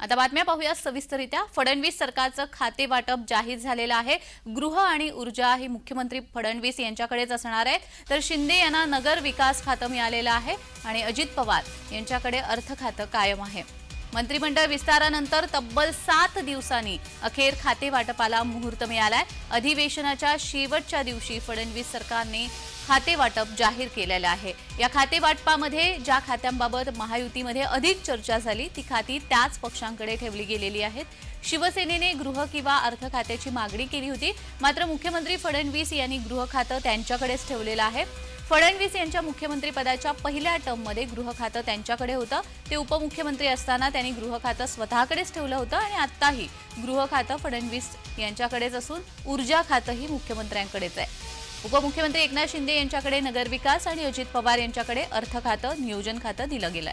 आता बातम्या पाहूया सविस्तररित्या. फडणवीस सरकारचं खाते वाटप जाहीर झालेलं आहे. गृह आणि ऊर्जा ही मुख्यमंत्री फडणवीस यांच्याकडेच असणार आहे तर शिंदे यांना नगर विकास खातं मिळालेलं आहे आणि अजित पवार यांच्याकडे अर्थ खातं कायम आहे. मंत्रिमंडळ विस्तारानंतर तब्बल सात दिवसांनी अखेर खाते वाटपाला मुहूर्त मिळालाय. अधिवेशनाच्या शेवटच्या दिवशी फडणवीस सरकारने खातेवाटप जाहीर केलेलं आहे. या खातेवाटपामध्ये ज्या खात्यांबाबत महायुतीमध्ये अधिक चर्चा झाली ती खाती त्याच पक्षांकडे ठेवली गेलेली आहेत. शिवसेनेने गृह किंवा अर्थ खात्याची मागणी केली होती. मात्र मुख्यमंत्री फडणवीस यांनी गृह खातं त्यांच्याकडेच ठेवलेलं आहे. फडणवीस यांच्या मुख्यमंत्रीपदाच्या पहिल्या टर्ममध्ये गृह खातं त्यांच्याकडे होतं. ते उपमुख्यमंत्री असताना त्यांनी गृह खातं स्वतःकडेच ठेवलं होतं आणि आत्ताही गृह खातं फडणवीस यांच्याकडेच असून ऊर्जा खातंही मुख्यमंत्र्यांकडेच आहे. उपमुख्यमंत्री एकनाथ शिंदे यांच्याकडे नगरविकास आणि अजित पवार यांच्याकडे अर्थ खातं नियोजन खातं दिलं गेलंय.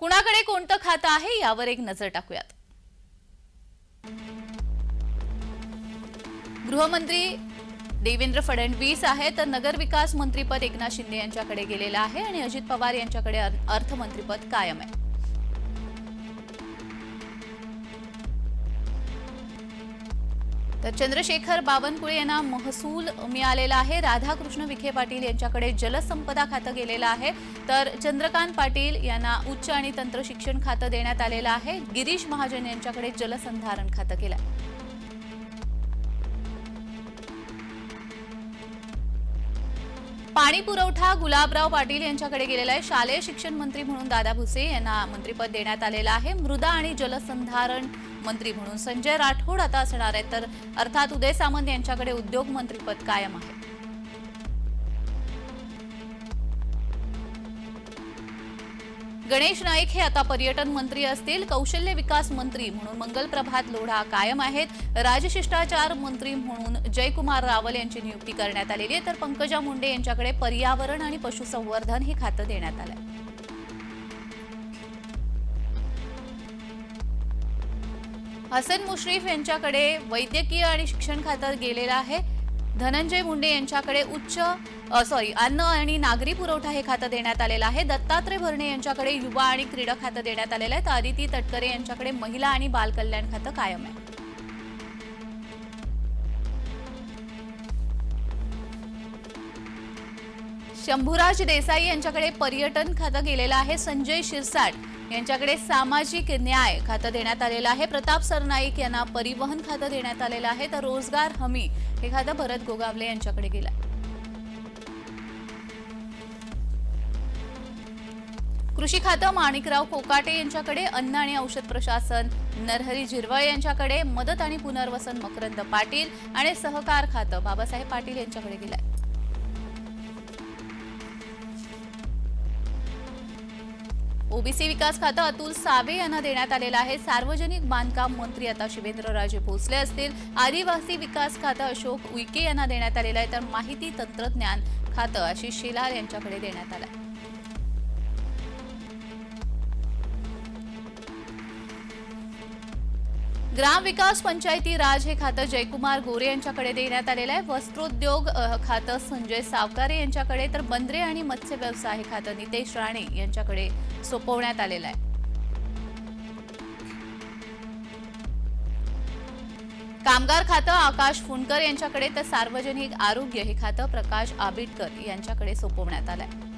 कुणाकडे कोणतं खातं आहे यावर एक नजर टाकूयात. गृहमंत्री देवेंद्र फडणवीस आहे तर नगरविकास मंत्रीपद एकनाथ शिंदे यांच्याकडे गेलेलं आहे आणि अजित पवार यांच्याकडे अर्थमंत्रीपद कायम आहे. तर चंद्रशेखर बावनकुळे यांना महसूल मिळालेला आहे. राधाकृष्ण विखे पाटील यांच्याकडे जलसंपदा खातं गेलेलं आहे. तर चंद्रकांत पाटील यांना उच्च आणि तंत्र शिक्षण खातं देण्यात आलेलं आहे. गिरीश महाजन यांच्याकडे जलसंधारण खातं केलं पाणी पुरवठा गुलाबराव पाटील यांच्याकडे गेलेला आहे. शालेय शिक्षण मंत्री म्हणून दादा भुसे यांना मंत्रीपद देण्यात आलेलं आहे. मृदा आणि जलसंधारण मंत्री म्हणून संजय राठोड आता असणार आहेत. तर अर्थात उदय सामंत यांच्याकडे उद्योग मंत्रीपद कायम आहे. गणेश नाईक हे आता पर्यटन मंत्री असतील कौशल्य विकास मंत्री म्हणून मंगल प्रभात लोढा कायम आहेत राजशिष्टाचार मंत्री म्हणून जयकुमार रावल यांची नियुक्ती करण्यात आलेली आहे. तर पंकजा मुंडे यांच्याकडे पर्यावरण आणि पशुसंवर्धन हे खातं देण्यात आलं आहे हसन मुश्रीफ यांच्याकडे वैद्यकीय आणि शिक्षण खातं गेलेलं आहे. धनंजय मुंडे यांच्याकडे उच्च सॉरी अन्न आणि नागरी पुरवठा हे खातं देण्यात आलेलं आहे. दत्तात्रय भरणे यांच्याकडे युवा आणि क्रीडा खातं देण्यात आलेलं आहे. तर आदिती तटकरे यांच्याकडे महिला आणि बालकल्याण खातं कायम आहे. शंभूराज देसाई यांच्याकडे पर्यटन खातं गेलेलं आहे. संजय शिरसाट यांच्याकडे सामाजिक न्याय खातं देण्यात आलेलं आहे प्रताप सरनाईक यांना परिवहन खातं देण्यात आलेलं आहे तर रोजगार हमी हे खातं भरत गोगावले यांच्याकडे गेलं आहे. कृषी खातं माणिकराव कोकाटे यांच्याकडे अन्न आणि औषध प्रशासन नरहरी झिरवळ यांच्याकडे मदत आणि पुनर्वसन मकरंद पाटील आणि सहकार खातं बाबासाहेब पाटील यांच्याकडे गेलं आहे. ओबीसी विकास खातं अतुल सावे यांना देण्यात आलेलं आहे. सार्वजनिक बांधकाम मंत्री आता शिवेंद्रराजे भोसले असतील. आदिवासी विकास खातं अशोक उईके यांना देण्यात आलेलं आहे. तर माहिती तंत्रज्ञान खातं आशिष शेलार यांच्याकडे देण्यात आलं आहे. ग्रामविकास पंचायती राज हे खातं जयकुमार गोरे यांच्याकडे देण्यात आलेलं आहे. वस्त्रोद्योग खातं संजय सावकारे यांच्याकडे तर बंदरे आणि मत्स्य व्यवसाय हे खातं नितेश राणे यांच्याकडे सोपवण्यात आलेलं आहे. कामगार खातं आकाश फुंडकर यांच्याकडे तर सार्वजनिक आरोग्य हे खातं प्रकाश आबिटकर यांच्याकडे सोपवण्यात आलं आहे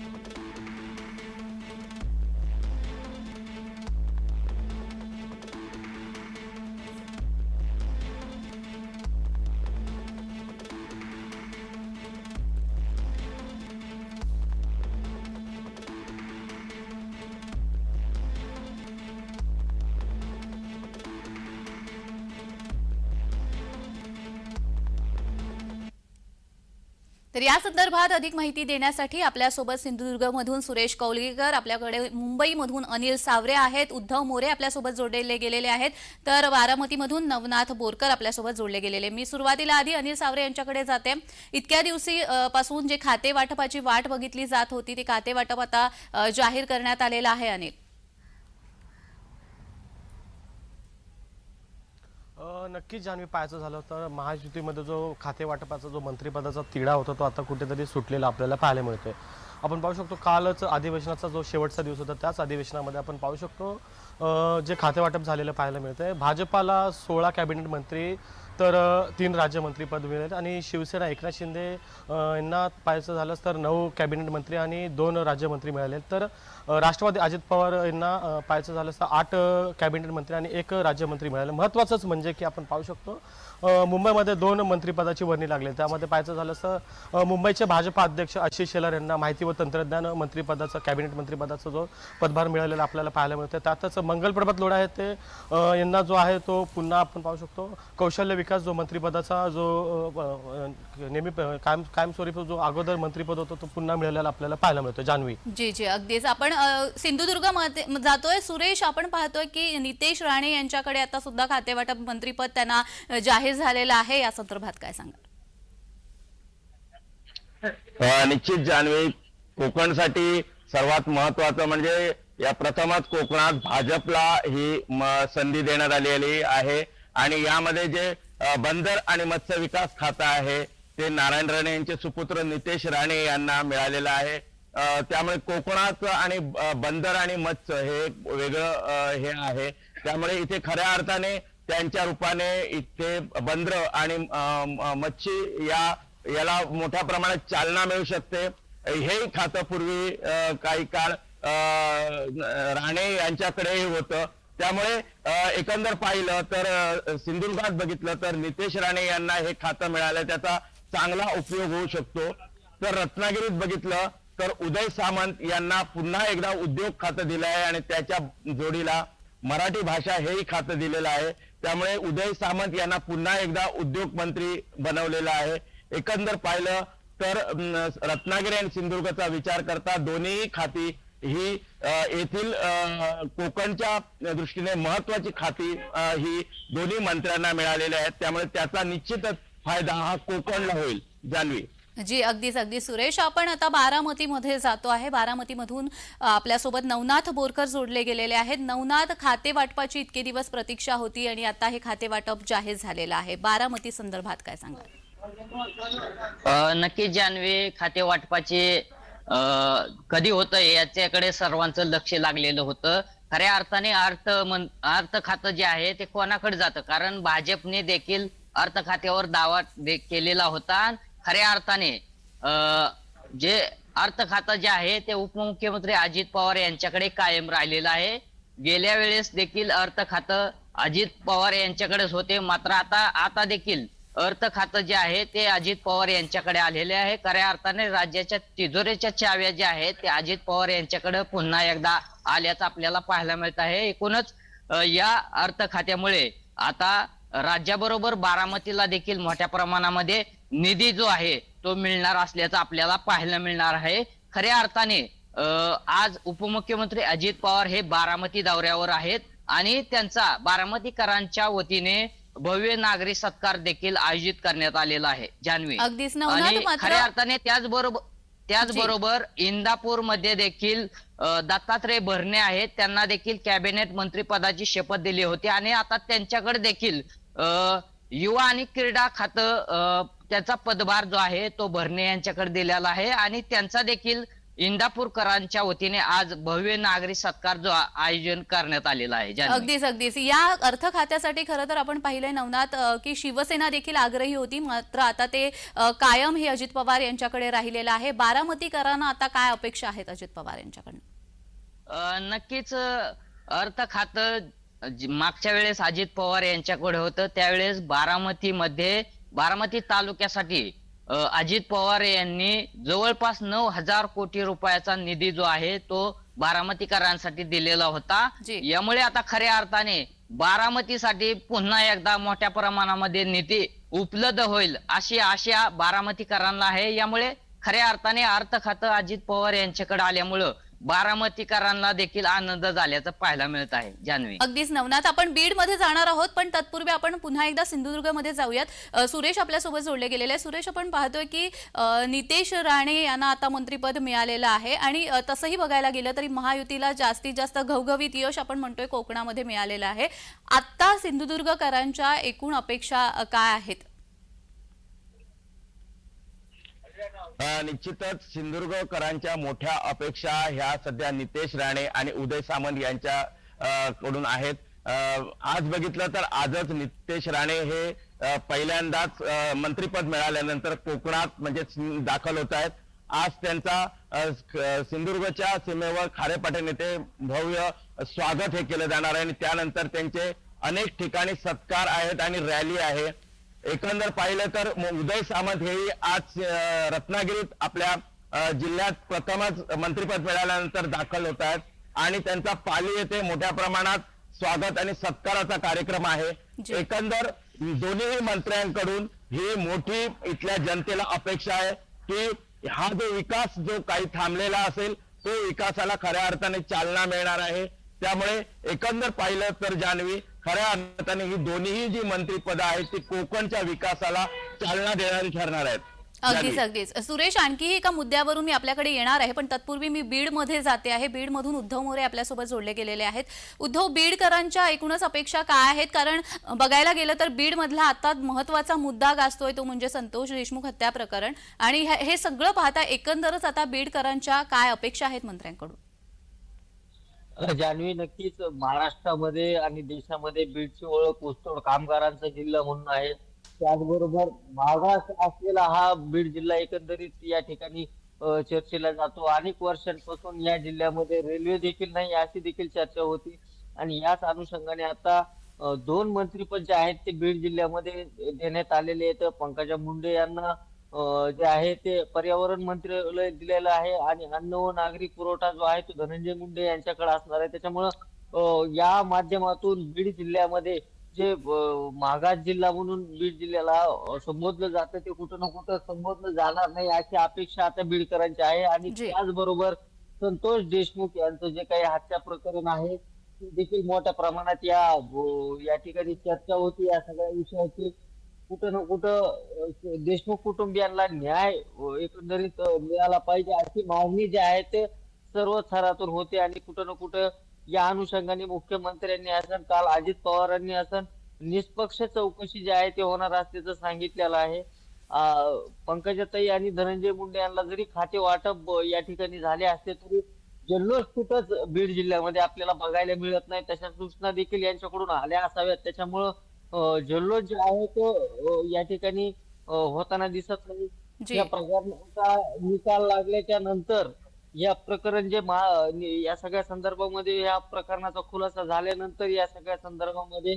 तर या संदर्भात अधिक माहिती देण्यासाठी आपल्यासोबत सिंधुदुर्गमधून सुरेश कौलगीकर आपल्याकडे मुंबईमधून अनिल सावरे आहेत उद्धव मोरे आपल्यासोबत जोडले गेलेले आहेत तर बारामतीमधून नवनाथ बोरकर आपल्यासोबत जोडले गेलेले. मी सुरुवातीला आधी अनिल सावरे यांच्याकडे जाते. इतक्या दिवशी पासून जे खाते वाटपाची वाट बघितली जात होती ते खाते वाटप आता जाहीर करण्यात आलेलं आहे अनिल. नक्कीच जान्हवी पाहायचं झालं तर महायुतीमध्ये जो खाते वाटपाचा जो मंत्रिपदाचा तिढा होता तो आता कुठेतरी सुटलेला आपल्याला पाहायला मिळतोय. आपण पाहू शकतो कालच अधिवेशनाचा जो शेवटचा दिवस होता त्याच अधिवेशनामध्ये आपण पाहू शकतो जे खाते वाटप झालेलं पाहायला मिळतंय. भाजपाला सोळा कॅबिनेट मंत्री तर तीन राज्यमंत्रीपद मिळेल आणि शिवसेना एकनाथ शिंदे यांना पाहायचं झालंच तर नऊ कॅबिनेट मंत्री आणि दोन राज्यमंत्री मिळाले तर राष्ट्रवादी अजित पवार यांना पाहायचं झालं तर आठ कॅबिनेट मंत्री आणि एक राज्यमंत्री मिळाले. महत्त्वाचंच म्हणजे की आपण पाहू शकतो मुंबईमध्ये दोन मंत्रिपदाची वर्णी लागली. त्यामध्ये पाहायचं झालं असं मुंबईचे भाजपा अध्यक्ष आशिष शेलार यांना माहिती व तंत्रज्ञान मंत्रिपदाचं कॅबिनेट मंत्रिपदाचा जो पदभार मिळालेला आपल्याला पाहायला मिळतं त्यातच मंगलप्रभात लोढा आहे ते यांना जो आहे तो पुन्हा आपण पाहू शकतो. कौशल्य विकास जो मंत्रिपदाचा जो नेहमी कायम कायमस्वरूपी जो अगोदर मंत्रिपद होतो तो पुन्हा मिळालेला आपल्याला पाहायला मिळतो जान्हवी. जी जी अगदीच. आपण अ, जातोय. सुरेश आपण पाहतोय की नितेश राणे यांच्याकडे आता सुद्धा खातेवाटप मंत्रीपद त्यांना जाहीर झालेलं आहे या संदर्भात काय सांगाल? निश्चित जान्हवी कोकणसाठी सर्वात महत्वाचं म्हणजे या प्रथमच कोकणात भाजपला ही संधी देण्यात आलेली आहे. आणि यामध्ये जे बंदर आणि मत्स्य विकास खातं आहे ते नारायण राणे यांचे सुपुत्र नितेश राणे यांना मिळालेलं आहे. त्यामुळे कोकणात आणि बंदर आणि मत्स्य हे एक वेगळं हे आहे. त्यामुळे इथे खऱ्या अर्थाने त्यांच्या रूपाने इथे बंदर आणि मच्छी या याला मोठ्या प्रमाणात चालना मिळू शकते. हेही खातं पूर्वी काही काळ राणे यांच्याकडे होतं. त्यामुळे एकंदर पाहिलं तर सिंधुदुर्गात बघितलं तर नितेश राणे यांना हे खातं मिळालं. त्याचा चांगला उपयोग होऊ शकतो. तर रत्नागिरीत बघितलं तर उदय सामंत यांना पुन्हा एकदा उद्योग खातं दिलं आहे आणि त्याच्या जोडीला मराठी भाषा हेही खातं दिलेलं आहे. त्यामुळे उदय सामंत यांना पुन्हा एकदा उद्योग मंत्री बनवलेला आहे. एकंदर पाहिलं तर रत्नागिरी आणि सिंधुदुर्गचा विचार करता दोन्ही खाती ही येथील कोकणच्या दृष्टीने महत्वाची खाती ही दोन्ही मंत्र्यांना मिळालेली आहेत. त्यामुळे त्याचा निश्चितच फायदा हा कोकणला होईल. जान्हवी. जी अगदीच अगदी सुरेश आपण आता बारामतीमध्ये जातो आहे. बारामतीमधून आपल्यासोबत नवनाथ बोरकर जोडले गेलेले आहेत. नवनाथ खाते वाटपाची इतके दिवस प्रतीक्षा होती आणि आता हे खाते वाटप जाहीर झालेलं आहे. बारामती संदर्भात काय सांगाल? नक्की नक्कीच जानवे. खाते वाटपाचे कधी होतं याच्याकडे सर्वांचं लक्ष लागलेलं होतं. खऱ्या अर्थाने अर्थ अर्थ खातं जे आहे ते कोणाकडे जातं? कारण भाजपने देखील अर्थ खात्यावर दावा केलेला होता. खऱ्या अर्थाने जे अर्थ खातं जे आहे ते उपमुख्यमंत्री अजित पवार यांच्याकडे कायम राहिलेलं आहे. गेल्या वेळेस देखील अर्थ खातं अजित पवार यांच्याकडेच होते. मात्र आता आता देखील अर्थ खातं जे आहे ते अजित पवार यांच्याकडे आलेले आहे. खऱ्या अर्थाने राज्याच्या तिजोरीच्या चाव्या ज्या आहेत ते अजित पवार यांच्याकडे पुन्हा एकदा आल्याचं आपल्याला पाहायला मिळत आहे. एकूणच या अर्थ खात्यामुळे आता राज्याबरोबर बारामतीला देखील मोठ्या प्रमाणामध्ये निधी जो आहे तो मिळणार असल्याचं आपल्याला पाहायला मिळणार आहे. खऱ्या अर्थाने आज उपमुख्यमंत्री अजित पवार हे बारामती दौऱ्यावर आहेत आणि त्यांचा बारामतीकरांच्या वतीने भव्य नागरी सत्कार देखील आयोजित करण्यात आलेला आहे. जान्हवी. अगदीच आणि खऱ्या अर्थाने त्याचबरोबर त्याचबरोबर इंदापूरमध्ये देखील दत्तात्रय भरणे आहेत. त्यांना देखील कॅबिनेट मंत्रिपदाची शपथ दिली होती आणि आता त्यांच्याकडे देखील युवा आणि क्रीडा खातं त्याचा पदभार जो आहे तो भरणे यांच्याकडे दिलेला आहे आणि त्यांचा देखील इंदापूरकरांच्या वतीने आज भव्य नागरी सत्कार जो आयोजन करण्यात आलेला आहे. अगदीच अगदीच. या अर्थ खात्यासाठी खरं तर आपण पाहिलंय नवनाथ की शिवसेना देखील आग्रही होती. मात्र आता ते कायम हे अजित पवार यांच्याकडे राहिलेलं आहे. बारामतीकरांना आता काय अपेक्षा आहेत अजित पवार यांच्याकडनं? नक्कीच अर्थ खातं जी- मागच्या वेळेस अजित पवार यांच्याकडे होतं त्यावेळेस बारामतीमध्ये बारामती तालुक्यासाठी अ, अजित पवार यांनी जवळपास नऊ हजार कोटी रुपयाचा निधी जो आहे तो बारामतीकरांसाठी दिलेला होता जी. यामुळे आता खऱ्या अर्थाने बारामतीसाठी पुन्हा एकदा मोठ्या प्रमाणामध्ये निधी उपलब्ध होईल अशी आशा बारामतीकरांना आहे यामुळे खऱ्या अर्थाने अर्थ खातं अजित पवार यांच्याकडे आल्यामुळं बारामतीकरांना देखील आनंद झाल्याचं पाहायला मिळत आहे जान्हवी. अगदीच नवनाथ आपण बीडमध्ये जाणार आहोत पण तत्पूर्वी आपण पुन्हा एकदा सिंधुदुर्गमध्ये जाऊयात. अ, सुरेश आपल्यासोबत जोडले गेलेले आहे सुरेश आपण पाहतोय की अ, नितेश राणे यांना आता मंत्रीपद मिळालेलं आहे आणि अ, तसंही बघायला गेलं तरी महायुतीला जास्तीत जास्त घवघवीत यश आपण म्हणतोय कोकणामध्ये मिळालेलं आहे. आता सिंधुदुर्गकरांच्या एकूण अपेक्षा अ, काय आहेत अ, निश्चितच सिंधुदुर्गकरांच्या मोठ्या अपेक्षा ह्या सध्या नितेश राणे आणि उदय सामंत यांच्या कडून आहेत. आज बघितलं तर आजच नितेश राणे हे पहिल्यांदाच मंत्रीपद मिळाल्यानंतर कोकणात म्हणजे दाखल होत आहेत. आज त्यांचा सिंधुदुर्गच्या सीमेवर खारेपाटण येथे भव्य स्वागत हे केलं जाणार आहे आणि त्यानंतर त्यांचे अनेक ठिकाणी सत्कार आहेत आणि रॅली आहे. एकंदर पाहिलं तर उदय सामंत हेही आज रत्नागिरीत आपल्या जिल्ह्यात प्रथमच मंत्रिपद मिळाल्यानंतर दाखल होत आहेत. आणि त्यांचा पाली येथे मोठ्या प्रमाणात स्वागत आणि सत्काराचा कार्यक्रम आहे. एकंदर दोन्ही मंत्र्यांकडून ही मोठी इथल्या जनतेला अपेक्षा आहे की हा जो विकास जो काही थांबलेला असेल तो विकासाला खऱ्या अर्थाने चालना मिळणार आहे. त्यामुळे एकंदर पाहिलं तर जान्हवी खऱ्या अर्थाने ही दोन्हीही जी मंत्रिपद आहेत ती कोकणच्या विकासाला चालना देणारी ठरणार आहेत. अगदीच. अगदीच. सुरेश आणखीही एका मुद्द्यावरून मी आपल्याकडे येणार आहे पण तत्पूर्वी मी बीडमध्ये जाते आहे. बीडमधून उद्धव मोरे आपल्यासोबत जोडले गेलेले आहेत. उद्धव बीडकरांच्या एकूणच अपेक्षा काय आहेत? कारण बघायला गेलं तर बीडमधला आता महत्त्वाचा मुद्दा गाजतोय तो म्हणजे संतोष देशमुख हत्या प्रकरण. आणि हे सगळं पाहता एकंदरच आता बीडकरांच्या काय अपेक्षा आहेत मंत्र्यांकडून? जान्हवी नक्कीच महाराष्ट्रामध्ये आणि देशामध्ये बीडची ओळख ऊसतोड कामगारांचा जिल्हा म्हणून आहे. त्याचबरोबर मागास असलेला हा बीड जिल्हा एकंदरीत या ठिकाणी चर्चेला जातो. अनेक वर्षांपासून या जिल्ह्यामध्ये रेल्वे देखील नाही अशी देखील चर्चा होती. आणि याच अनुषंगाने आता दोन मंत्रीपद जे आहेत ते बीड जिल्ह्यामध्ये देण्यात आलेले आहेत. पंकजा मुंडे यांना जे आहे ते पर्यावरण मंत्रालय दिलेलं आहे आणि अन्न व नागरी पुरवठा जो आहे तो धनंजय मुंडे यांच्याकडे असणार आहे. त्याच्यामुळं या माध्यमातून बीड जिल्ह्यामध्ये जे मागास जिल्हा म्हणून बीड जिल्ह्याला संबोधलं जातं ते कुठं ना कुठं संबोधलं जाणार नाही अशी अपेक्षा आता बीडकरांची आहे. आणि. त्याचबरोबर संतोष देशमुख यांचं जे काही हत्या प्रकरण आहे ते देखील मोठ्या प्रमाणात या या ठिकाणी चर्चा होती. या सगळ्या विषयाची कुठं ना कुठं देशमुख कुटुंबियांना न्याय एकंदरीत मिळाला पाहिजे अशी मागणी जी आहे ते सर्व थरातून होते. आणि कुठं ना कुठं या अनुषंगाने मुख्यमंत्र्यांनी असं काल अजित पवारांनी असं निष्पक्ष चौकशी जी आहे ते होणार असल्याचं सांगितलेलं आहे. अ, पंकजाताई आणि धनंजय मुंडे यांना जरी खाते वाटप या ठिकाणी झाले असते तरी जल्लोष कुठंच बीड जिल्ह्यामध्ये आपल्याला बघायला मिळत नाही. तशा सूचना देखील यांच्याकडून आल्या असाव्यात. त्याच्यामुळं जल्लोष जे आहे तो या ठिकाणी होताना दिसत नाही. या प्रकरणाचा निकाल लागल्याच्या नंतर या प्रकरण जे या सगळ्या संदर्भामध्ये या प्रकरणाचा खुलासा झाल्यानंतर या सगळ्या संदर्भामध्ये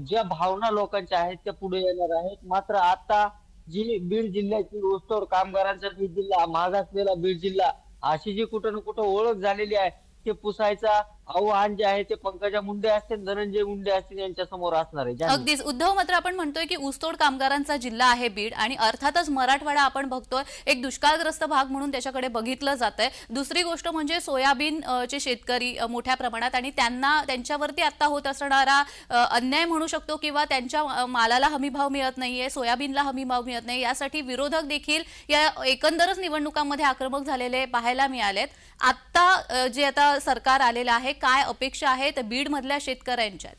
ज्या भावना लोकांच्या आहेत त्या पुढे येणार आहेत. मात्र आता जी बीड जिल्ह्याची ऊसतोड कामगारांचा बीड जिल्हा मागासलेला बीड जिल्हा अशी जी कुठं ना कुठं ओळख झालेली आहे ते पुसायचा आव्हान जे आहे ते पंकजा मुंडे असतील धनंजय मुंडे असतील यांच्या समोर असणार आहे अगदीच. उद्धव मात्र आपण म्हणतोय की ऊसतोड कामगारांचा जिल्हा आहे बीड आणि अर्थातच मराठवाडा आपण बघतोय एक दुष्काळग्रस्त भाग म्हणून त्याच्याकडे बघितलं जात आहे दुसरी गोष्ट म्हणजे सोयाबीन चे शेतकरी मोठ्या प्रमाणात आणि त्यांना त्यांच्यावरती आता होत असणारा अन्याय म्हणू शकतो किंवा त्यांच्या मालाला हमीभाव मिळत नाहीये सोयाबीनला हमीभाव मिळत नाही यासाठी विरोधक देखील या एकंदरच निवडणुकांमध्ये आक्रमक झालेले पाहायला मिळालेत. आता जे आता सरकार आलेलं आहे काय अपेक्षा आहेत बीड मधल्या शेतकऱ्यांच्या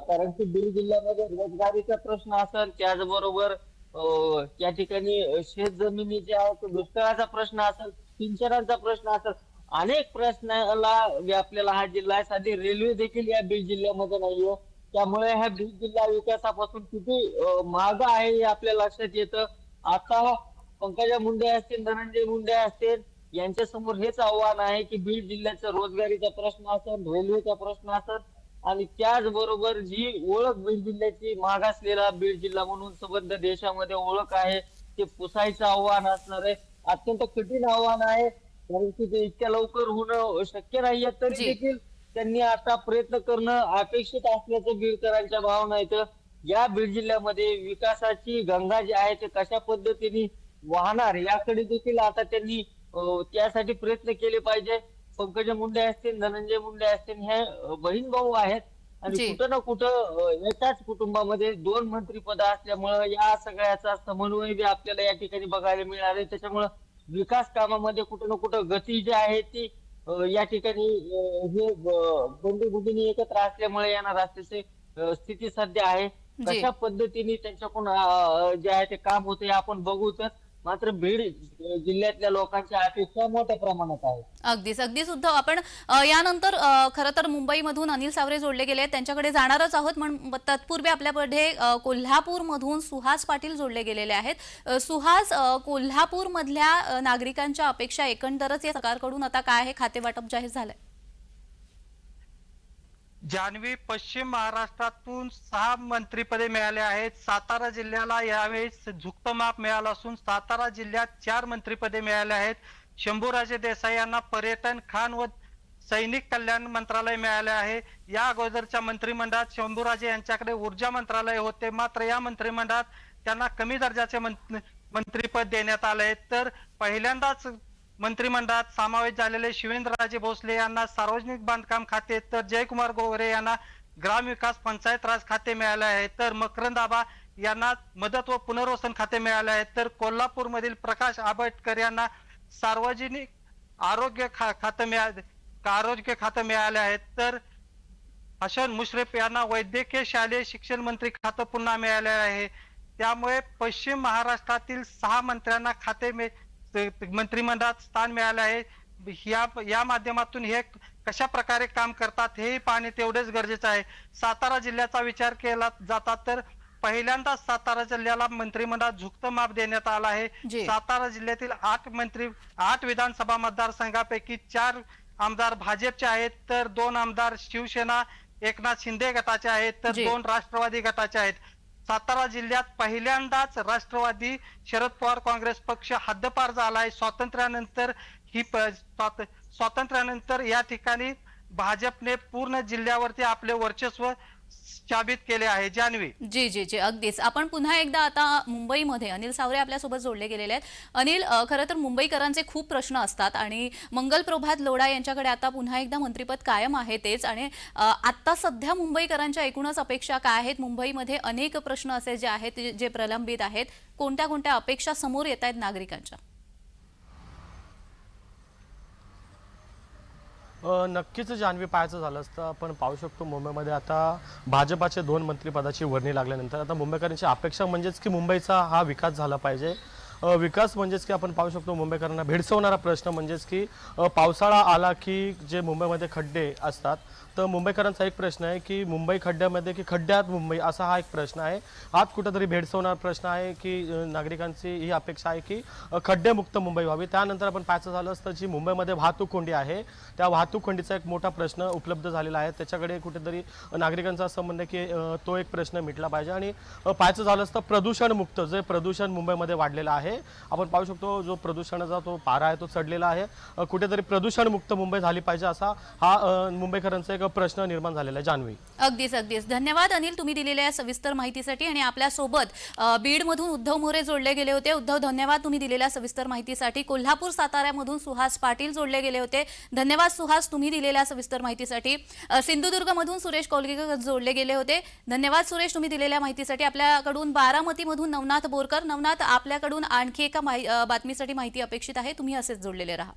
कारण की बीड जिल्ह्यामध्ये रोजगारीचा प्रश्न असेल त्याचबरोबर अं, या ठिकाणी शेत जमिनी जे आहेत दुष्काळाचा प्रश्न असेल सिंचनाचा प्रश्न असेल अनेक प्रश्नाला व्यापलेला हा जिल्हा आहे. साधी रेल्वे देखील या बीड जिल्ह्यामध्ये नाहीये हो. त्यामुळे ह्या बीड जिल्हा विकासापासून किती माग आहे हे आपल्या लक्षात येतं. आता पंकजा मुंडे असतील धनंजय मुंडे असतील यांच्या समोर हेच आव्हान आहे की बीड जिल्ह्याचा रोजगारीचा प्रश्न असेल रेल्वेचा प्रश्न असेल आणि त्याचबरोबर जी ओळख बीड जिल्ह्याची मागासलेला बीड जिल्हा म्हणून संबंध देशामध्ये ओळख आहे ते पुसायचं आव्हान असणार आहे अत्यंत कठीण आव्हान आहे कारण की ते इतक्या लवकर होणं शक्य नाहीये तरी. देखील त्यांनी आता प्रयत्न करणं अपेक्षित असल्याचं बीडकरांच्या भावना आहेत या बीड जिल्ह्यामध्ये विकासाची गंगा जी आहे ते कशा पद्धतीने वाहणार याकडे देखील आता त्यांनी त्यासाठी प्रयत्न केले पाहिजे पंकजा मुंडे असतील धनंजय मुंडे असतील हे बहीण भाऊ आहेत आणि. कुठं ना कुठं एकाच कुटुंबामध्ये दोन मंत्रीपद असल्यामुळं या सगळ्याचा समन्वय बी आपल्याला या ठिकाणी बघायला मिळणार आहे त्याच्यामुळं विकास कामामध्ये कुठं ना कुठं गती जी आहे ती या ठिकाणी हे बंधुभूतीने एकत्र असल्यामुळे असल्याची अं, स्थिती सध्या आहे. कशा पद्धतीने त्यांच्याकडून जे आहे ते काम होते आपण बघू तर मात्र बीड जिल्ह्यातल्या लोकांच्या अपेक्षा मोठ्या प्रमाणात आहेत. अगदीच अगदी सुद्धा आपण अ, यानंतर अ, खरं तर मुंबईमधून अनिल सावरे जोडले गेले आहेत. त्यांच्याकडे जाणारच आहोत पण तत्पूर्वी आपल्यापुढे अ, कोल्हापूरमधून सुहास पाटील जोडले गेलेले आहेत. अ, सुहास अ, कोल्हापूरमधल्या अ, नागरिकांच्या अपेक्षा एकंदरच या सरकारकडून आता काय आहे? खाते वाटप जाहीर झालंय. जान्हवी पश्चिम महाराष्ट्रातून सहा मंत्रीपदे मिळाले आहेत. सातारा जिल्ह्याला यावेळेस झुकतं माप मिळालं असून सातारा जिल्ह्यात चार मंत्रीपदे मिळाले आहेत. शंभूराजे देसाई यांना पर्यटन खान व सैनिक कल्याण मंत्रालय मिळाले आहे. या अगोदरच्या मंत्रिमंडळात शंभूराजे यांच्याकडे ऊर्जा मंत्रालय होते. मात्र या मंत्रिमंडळात त्यांना कमी दर्जाचे मंत- मंत्रीपद देण्यात आले तर पहिल्यांदाच मंत्रिमंडळात समावेश झालेले शिवेंद्रराजे भोसले यांना सार्वजनिक बांधकाम खाते तर जयकुमार गोवरे यांना ग्रामविकास पंचायत राज खाते मिळाले आहे तर मकरंद आबा यांना मदत व पुनर्वसन खाते मिळाले आहे तर कोल्हापूरमधील प्रकाश आंबेडकर यांना सार्वजनिक आरोग्य खा खातं मिळाले आरोग्य खातं मिळाले आहे तर हसन मुश्रीफ यांना वैद्यकीय शालेय शिक्षण मंत्री खातं पुन्हा मिळाले आहे. त्यामुळे पश्चिम महाराष्ट्रातील सहा मंत्र्यांना खाते मिळ मंत्रिमंडळात स्थान मिळाले आहे या या माध्यमातून हे कशा प्रकारे काम करतात हेही पाहणे तेवढेच गरजेचं आहे सातारा जिल्ह्याचा विचार केला जाता तर पहिल्यांदाच सातारा जिल्ह्याला मंत्रिमंडळात झुकतं माप देण्यात आलं. आहे सातारा जिल्ह्यातील आठ मंत्री आठ विधानसभा मतदारसंघापैकी चार आमदार भाजपचे आहेत तर दोन आमदार शिवसेना एकनाथ शिंदे गटाचे आहेत तर. दोन राष्ट्रवादी गटाचे आहेत सातारा जिल्ह्यात पहिल्यांदाच राष्ट्रवादी शरद पवार काँग्रेस पक्ष हद्दपार झालाय. स्वातंत्र्यानंतर ही प- स्वात- स्वातंत्र्यानंतर या ठिकाणी भाजपने पूर्ण जिल्ह्यावरती आपले वर्चस्व साबित केले आहे जान्हवी. जी जी जी अगदीच. आपण पुन्हा एकदा आता मुंबईमध्ये अनिल सावरे आपल्यासोबत जोडले गेलेले आहेत. अनिल खरं तर मुंबईकरांचे खूप प्रश्न असतात आणि मंगल प्रभात लोढा यांच्याकडे आता पुन्हा एकदा मंत्रिपद कायम आहे तेच. आणि आत्ता आता सध्या मुंबईकरांच्या एकूणच अपेक्षा काय आहेत? मुंबईमध्ये अनेक प्रश्न असे जे आहेत जे- जे प्रलंबित आहेत. कोणत्या कोणत्या अपेक्षा समोर येत आहेत नागरिकांच्या? नक्कीच जान्हवी पाहायचं झालं असतं. आपण पाहू शकतो मुंबईमध्ये आता भाजपाचे दोन मंत्रिपदाची वर्णी लागल्यानंतर आता मुंबईकरांची अपेक्षा म्हणजेच की मुंबईचा हा विकास झाला पाहिजे. विकास म्हणजेच की आपण पाहू शकतो मुंबईकरांना भेडसवणारा प्रश्न म्हणजेच की पावसाळा आला की जे मुंबईमध्ये खड्डे असतात तर मुंबईकरांचा एक प्रश्न आहे की मुंबई खड्ड्यामध्ये की खड्ड्यात मुंबई असा हा एक प्रश्न आहे. आज कुठंतरी भेडसवणारा प्रश्न आहे की नागरिकांची ही अपेक्षा आहे की खड्डेमुक्त मुंबई व्हावी. त्यानंतर आपण पाहायचं झालं असतं जी मुंबईमध्ये वाहतूक कोंडी आहे त्या वाहतूक कोंडीचा एक मोठा प्रश्न उपलब्ध झालेला आहे. त्याच्याकडे कुठेतरी नागरिकांचा असं म्हणणं आहे की तो एक प्रश्न मिटला पाहिजे. आणि पाहायचं झालं असतं प्रदूषणमुक्त जे प्रदूषण मुंबईमध्ये वाढलेलं आहे आपण पाहू शकतो जो प्रदूषणाचा तो पारा आहे तो चढलेला आहे. कुठेतरी प्रदूषणमुक्त मुंबई झाली पाहिजे असा हा मुंबईकरांचा एक प्रश्न निर्माण झालेला आहे. जान्हवी. अगदीच अगदीच. धन्यवाद अनिल तुम्ही दिलेल्या सविस्तर माहितीसाठी आणि आपल्यासोबत बीडमधून उद्धव मोरे जोडले गेले होते. उद्धव धन्यवाद. तुम्ही दिलेल्या सविस्तर माहितीसाठी. कोल्हापूर साताऱ्यामधून सुहास पाटील जोडले गेले होते. धन्यवाद सुहास. तुम्ही दिलेल्या सविस्तर माहितीसाठी. सिंधुदुर्गमधून सुरेश कोलगेकर जोडले गेले होते. धन्यवाद सुरेश. तुम्ही दिलेल्या माहितीसाठी. आपल्याकडून बारामतीमधून नवनाथ बोरकर. नवनाथ आपल्याकडून आणखी एका माहि- बातमीसाठी माहिती अपेक्षित आहे. तुम्ही असेच जोडलेले राहा.